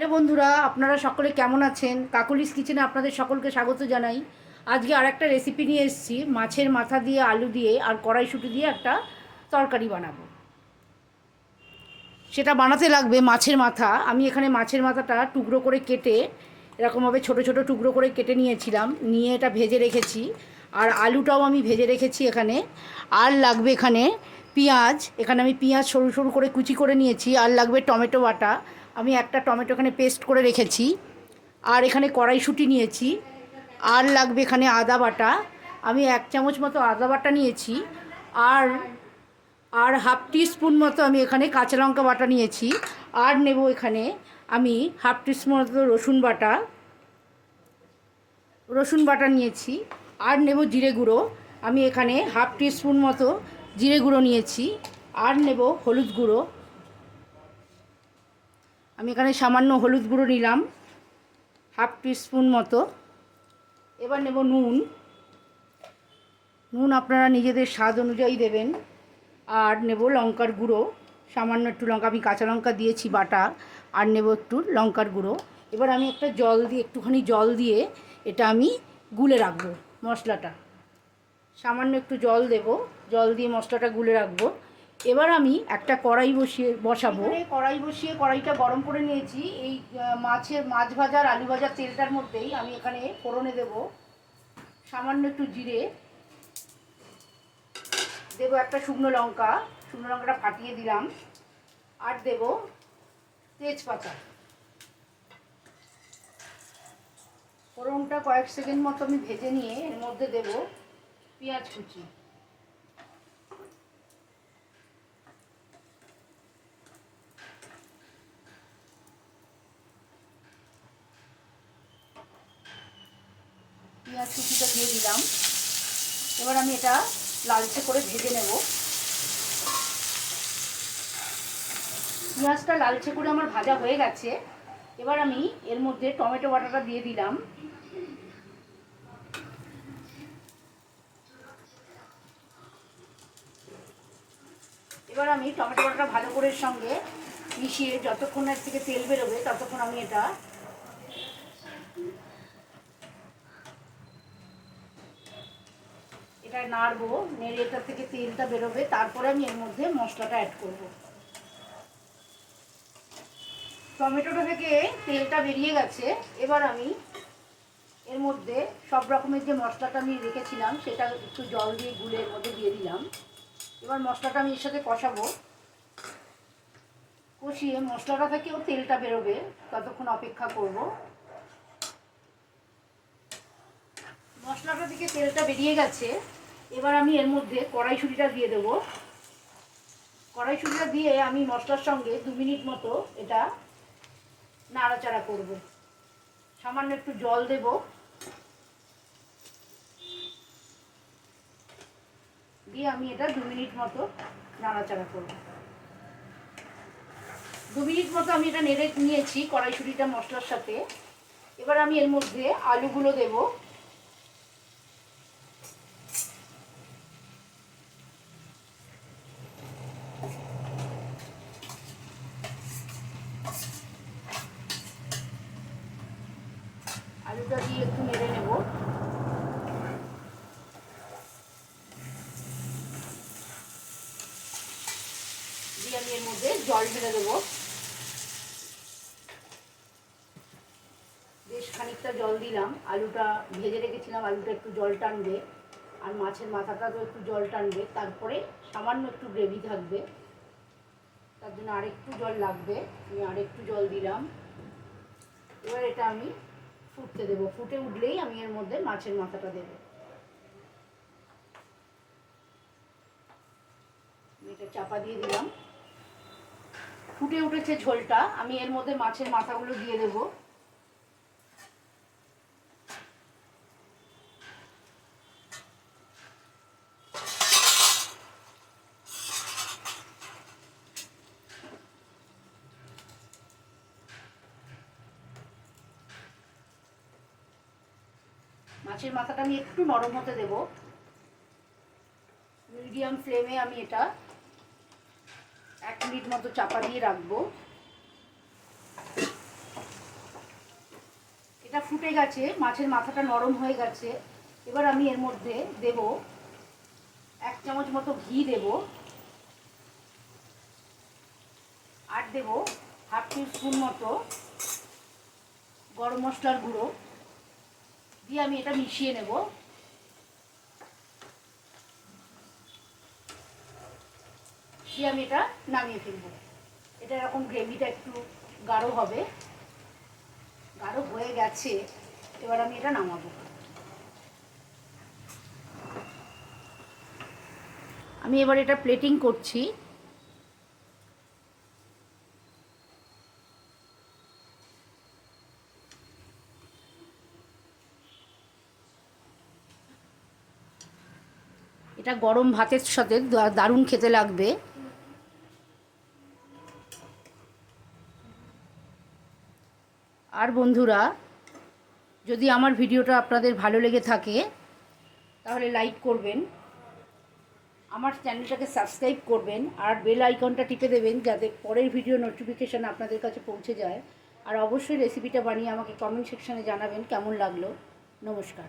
Hello বন্ধুরা, আপনারা সকলে কেমন আছেন? কাকুলিস কিচেনে আপনাদের সকলকে স্বাগত জানাই। আজকে আর একটা রেসিপি নিয়ে এসেছি, মাছের মাথা দিয়ে আলু দিয়ে আর কড়াইশুঁটি দিয়ে একটা তরকারি বানাবো। সেটা বানাতে লাগবে মাছের মাথা। আমি এখানে মাছের মাথাটা টুকরো করে কেটে, এরকমভাবে ছোট ছোট টুকরো করে কেটে নিয়েছিলাম, নিয়ে এটা ভেজে রেখেছি। আর আলুটাও আমি ভেজে রেখেছি এখানে। আর লাগবে এখানে পেঁয়াজ। এখানে আমি পেঁয়াজ সরু সরু করে কুচি করে নিয়েছি। আর লাগবে টমেটো বাটা। আমি একটা টমেটো এখানে পেস্ট করে রেখেছি, আর এখানে কড়াইশুঁটি নিয়েছি, আর লাগবে এখানে আদা বাটা। আমি এক চামচ মতো আদা বাটা নিয়েছি, আর আর হাফ টি স্পুন মতো আমি এখানে কাঁচা লঙ্কা বাটা নিয়েছি, আর নেব এখানে আমি হাফ টি স্পুন মতো রসুন বাটা। রসুন বাটা নিয়েছি, আর নেব জিরে গুঁড়ো। আমি এখানে হাফ টি স্পুন মতো জিরে গুঁড়ো নিয়েছি, আর নেব হলুদ গুঁড়ো। আমি এখানে সামান্য হলুদ গুঁড়ো নিলাম, হাফ টি স্পুন মতো। এবার নেব নুন। নুন আপনারা নিজেদের স্বাদ অনুযায়ী দেবেন। আর নেব লঙ্কার গুঁড়ো। সামান্য একটু লঙ্কা, আমি কাঁচা লঙ্কা দিয়েছি বাটা, আর নেব একটু লঙ্কার গুঁড়ো। এবার আমি একটা জল দিয়ে, একটুখানি জল দিয়ে এটা আমি গুলে রাখব মশলাটা। সামান্য একটু জল দেব। জল দিয়ে মশলাটা গুলে রাখব। এবার আমি একটা কড়াই বসিয়ে বসাবো। কড়াই বসিয়ে কড়াইটা গরম করে নিয়েছি। এই মাছের, মাছ ভাজার, আলু ভাজার তেলটার মধ্যেই আমি এখানে ফোড়নে দেব। সামান্য একটু জিরে। দেবো একটা শুকনো লঙ্কা। শুকনো লঙ্কাটা ফাটিয়ে দিলাম। আর দেব তেজপাতা। ফোড়নটা কয়েক সেকেন্ড মতো আমি ভেজে নিয়ে এর মধ্যে দেব পেঁয়াজ কুচি। পেঁয়াজ কুচিটা দিয়ে দিলাম। এবার আমি এটা লালচে করে ভেজে নেব। পেঁয়াজটা লালচে করে আমার ভাজা হয়ে গেছে। এবার আমি এর মধ্যে টমেটো বাটাটা দিয়ে দিলাম। এবার আমি টমেটো বাটাটা ভালো করে সঙ্গে মিশিয়ে যতক্ষণ এর থেকে তেল বেরোবে, ততক্ষণ আমি এটা এটা নাড়বো, নেড়ে এটা থেকে তেলটা বেরোবে, তারপরে আমি এর মধ্যে মশলাটা অ্যাড করব। টমেটোটা থেকে তেলটা বেরিয়ে গেছে, এবার আমি এর মধ্যে সব রকমের যে মশলাটা আমি রেখেছিলাম, সেটা একটু জল দিয়ে গুলে এর মধ্যে দিয়ে দিলাম। এবার মশলাটা আমি এর সাথে কষাবো। কষিয়ে মশলাটা থেকেও তেলটা বেরোবে, ততক্ষণ অপেক্ষা করব। মশলাটা থেকে তেলটা বেরিয়ে গেছে এবার আমি এর মধ্যে কড়াইশুঁটিটা দিয়ে দেবো। কড়াইশুঁটিটা দিয়ে আমি মশলার সঙ্গে দু মিনিট মতো এটা নাড়াচাড়া করব। সামান্য একটু জল দেব। দিয়ে আমি এটা দু মিনিট মতো নাড়াচাড়া করব। দু মিনিট মতো আমি এটা নেড়ে নিয়েছি কড়াইশুঁটিটা মশলার সাথে। এবার আমি এর মধ্যে আলুগুলো দেবো। আলুটা দিয়ে একটু নেড়ে নেব। দিয়ে আমি এর মধ্যে জল ঢেলে দেবো। বেশ খানিকটা জল দিলাম। আলুটা ভেজে রেখেছিলাম, আলুটা একটু জল টানবে। আর মাছের মাথাটা তো একটু জল টানবে। তারপরে সামান্য একটু গ্রেভি থাকবে। তার জন্য আরেকটু জল লাগবে। আমি আরেকটু জল দিলাম। এবার এটা আমি ফুটতে দেবো। ফুটে উঠলেই আমি এর মধ্যে মাছের মাথাটা দেবো। এটা চাপা দিয়ে দিলাম। ফুটে উঠেছে ঝোলটা। আমি এর মধ্যে মাছের মাথাগুলো দিয়ে দেবো। মাছের মাথাটা আমি একটু নরম হতে দেব। মিডিয়াম ফ্লেমে আমি এটা এক মিনিট মতো চাপা দিয়ে রাখব। এটা ফুটে গেছে, মাছের মাথাটা নরম হয়ে গেছে। এবার আমি এর মধ্যে দেব এক চামচ মতো ঘি দেব। আর দেব হাফ টি স্পুন মতো গরম মশলার গুঁড়ো। দিয়ে আমি এটা মিশিয়ে নেব। দিয়ে আমি এটা নামিয়ে ফেলব। এটা এরকম গ্রেভিটা একটু গাঢ় হবে। গাঢ় হয়ে গেছে। এবার আমি এটা নামাবো। আমি এবার এটা প্লেটিং করছি। এটা গরম ভাতের সাথে দারুণ খেতে লাগবে। আর বন্ধুরা, যদি আমার ভিডিওটা আপনাদের ভালো লেগে থাকে, তাহলে লাইক করবেন, আমার চ্যানেলটাকে সাবস্ক্রাইব করবেন, আর বেল আইকনটা টিপে দেবেন যাতে পরের ভিডিও নোটিফিকেশান আপনাদের কাছে পৌঁছে যায়। আর অবশ্যই রেসিপিটা বানিয়ে আমাকে কমেন্ট সেকশানে জানাবেন কেমন লাগল। নমস্কার।